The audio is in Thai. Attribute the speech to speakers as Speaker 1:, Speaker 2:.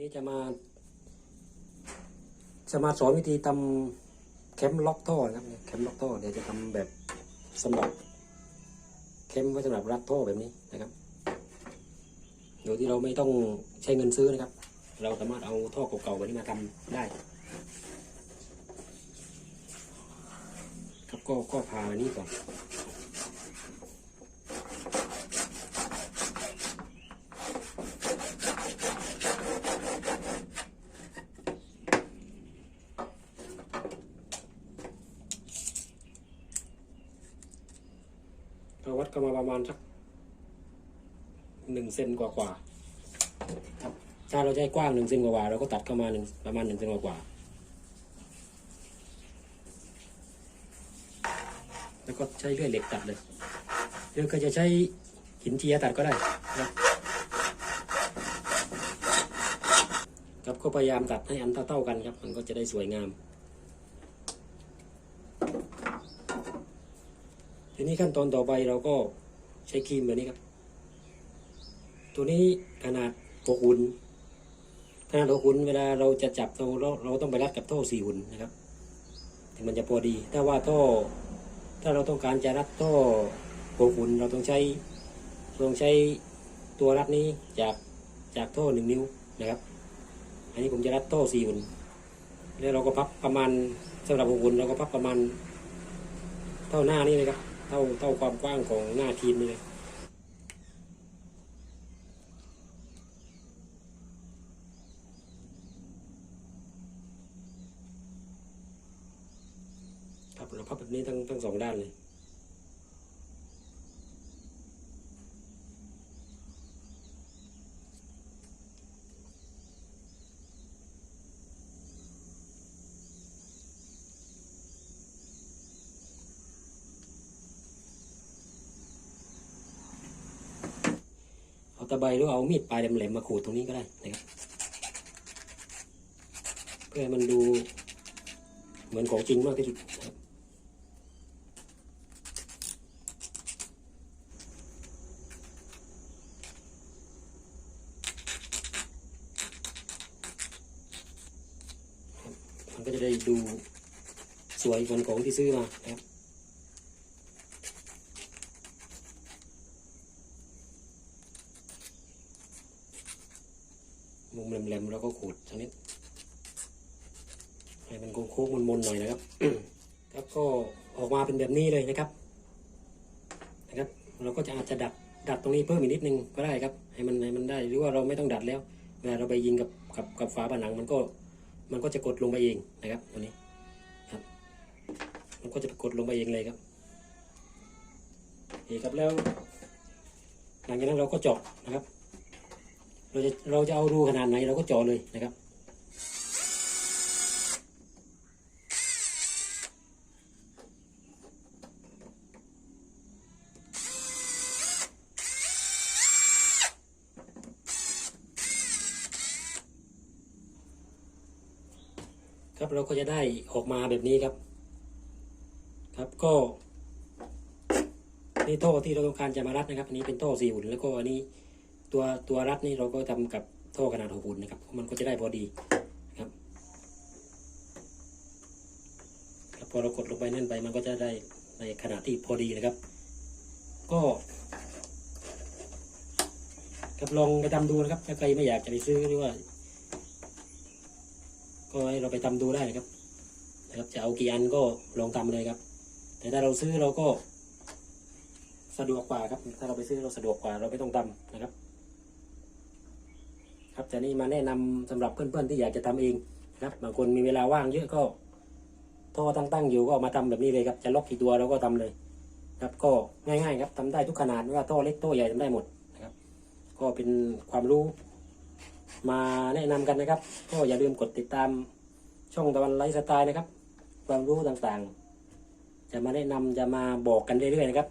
Speaker 1: นี้จะมา จะมาสอนวิธีทำแคมล็อกท่อนะครับแคมล็อกท่อเดี๋ยวจะทำแบบสำหรับแคมไว้สำหรับรัดท่อแบบนี้นะครับโดยที่เราไม่ต้องใช้เงินซื้อนะครับ เราสามารถเอาท่อเก่าๆแบบนี้มาทำได้ครับก็ก็พามานี่ก่อน เราวัดกันมาประมาณสักหนึ่งเซนกว่ากว่าๆครับถ้าเราจะให้กว้างหนึ่งเซนกว่าๆเราก็ตัดเข้ามาหนึ่งประมาณหนึ่งเซนกว่าๆแล้วก็ใช้เลื่อยเหล็กตัดเลยหรือก็จะใช้หินเจียตัดก็ได้นะครับครับก็พยายามตัดให้อันเท่าๆกันครับ มันก็จะได้สวยงาม ทีนี้ขั้นตอนต่อไปเราก็ใช้ครีมแบบนี้ครับ ตัวนี้ขนาดหกหุ่นขนาดหกหุ่นเวลาเราจะจับเราเราเราต้องไปรัดกับท่อสี่หุ่นนะครับถึงมันจะพอดี ถ้าว่าท่อถ้าเราต้องการจะรัดท่อหกหุ่นเราต้องใช้เราต้องใช้ตัวรัดนี้จากจากท่อหนึ่งนิ้วนะครับ อันนี้ผมจะรัดท่อสี่หุ่นแล้วเราก็พับประมาณสำหรับหกหุ่นเราก็พับประมาณเท่าหน้านี่เลยครับ เท่าเท่าความกว้างของหน้าทีมเลยครับเราพับแบบนี้ทั้งทั้งสองด้านเลย ตะไบหรือเอามีดปลายแหลมๆมาขูดตรงนี้ก็ได้นะครับ เพื่อให้มันดูเหมือนของจริงมากที่สุดครับมันก็จะได้ดูสวยกว่าของที่ซื้อมานะครับ มุมแหลมๆแล้วก็ขูดสักนิดให้มันโค้งๆมนๆหน่อยนะครับครับก็ออกมาเป็นแบบนี้เลยนะครับ นะครับ เราก็จะอาจจะดัดดัดตรงนี้เพิ่มอีกนิดนึงก็ได้ครับ ให้มันให้มันได้หรือว่าเราไม่ต้องดัดแล้วเวลาเราไปยิงกับกับกับฝาผนังมันก็มันก็จะกดลงไปเองนะครับตัวนี้ครับ มันก็จะกดลงไปเองเลยครับโอเคครับแล้ว หลังจากนั้นเราก็เจาะนะครับ เราจะเราจะเอารูขนาดไหนเราก็เจาะเลยนะครับ ครับเราก็จะได้ออกมาแบบนี้ครับ ครับก็นี่ท่อที่เราต้องการจะมารัดนะครับ อันนี้เป็นท่อสี่หุ่นแล้วก็อันนี้ ตัวตัวรัดนี่เราก็ทำกับท่อขนาดหกหุ่นนะครับ มันก็จะได้พอดีครับครับพอเรากดลงไปแน่นไปมันก็จะได้ในขนาดที่พอดีนะครับ ก็ครับลองไปทำดูนะครับ ถ้าใครไม่อยากจะไปซื้อหรือว่า ก็ให้เราไปทำดูได้นะครับนะครับ จะเอากี่อันก็ลองทำเลยครับ แต่ถ้าเราซื้อเราก็สะดวกกว่าครับ ถ้าเราไปซื้อเราสะดวกกว่าเราไม่ต้องทำนะครับ ครับแต่นี่มาแนะนำสำหรับเพื่อนๆที่อยากจะทำเองนะครับบางคนมีเวลาว่างเยอะก็ท่อตั้งๆอยู่ก็เอามาทำแบบนี้เลยครับ จะล็อกกี่ตัวเราก็ทำเลย ครับก็ง่ายๆครับทำได้ทุกขนาดไม่ว่าท่อเล็กท่อใหญ่ทำได้หมดนะครับ ก็เป็นความรู้ มาแนะนำกันนะครับ ก็อย่าลืมกดติดตามช่องตะวันไลฟ์สไตล์นะครับ ความรู้ต่างๆ จะมาแนะนำจะมาบอกกันเรื่อยๆนะครับ